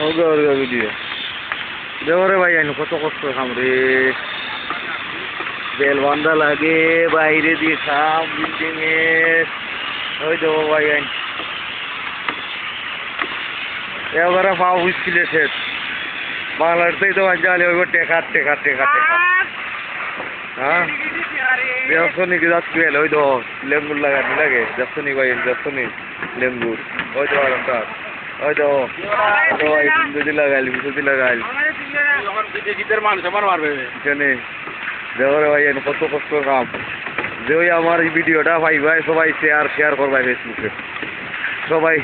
ওগা ওগা video দেওরে ভাই আইন কত কষ্ট খাম রে। বেল লাগে, বাইরে দিয়ে খাম বিল্ডিং এ ওই দেবো ভাই, আইন। এবারে পা উইস্কিলে শেষ। থেকে তো জানি ওই টেকা টেকা টেকা টেকা হ্যাঁ? দেখছ নাকি যাচ্ছি ওই তো লেম্বুর লাগানি লাগে দেখছ নি ভাই ওই তো ওই তো তো যদি লাগাইল যদি লাগাইল। বিদেশিদের মানুষ আমার মারবে এখানে দেওয়ারে ভাই কত কষ্ট কাম। যে ওই আমার এই ভিডিওটা ভাই ভাই সবাই শেয়ার শেয়ার করবাই ফেসবুকে সবাই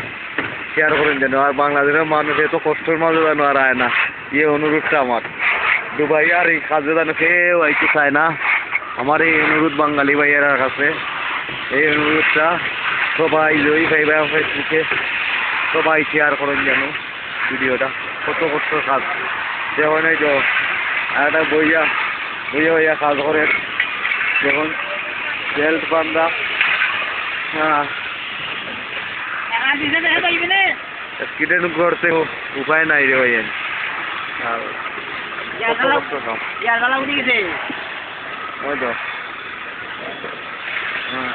শেয়ার করেন যেন, আর বাংলাদেশের মানুষ এত কষ্টের মাঝে যেন আর আয় না। ইয়ে অনুরোধটা আমার। দুবাই আর এই কাজে যেন কেউ আইতে চায় না। আমার এই অনুরোধ বাঙালি ভাইয়ের কাছে। এই অনুরোধটা সবাই জয়ী ভাই ভাই ফেসবুকে সবাই শেয়ার করেন যেন ভিডিওটা। কত কষ্ট কাজ। যেমন এই তো, একটা বইয়া বইয়া বইয়া কাজ করে। যখন বেল্ট বান্ধা হ্যাঁ। স্কিডেন করতে উপায় নাই রে ভাই। আর কত কষ্ট কাম। ওই তো। হ্যাঁ।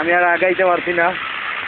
আমি আর আগাইতে পারছি না।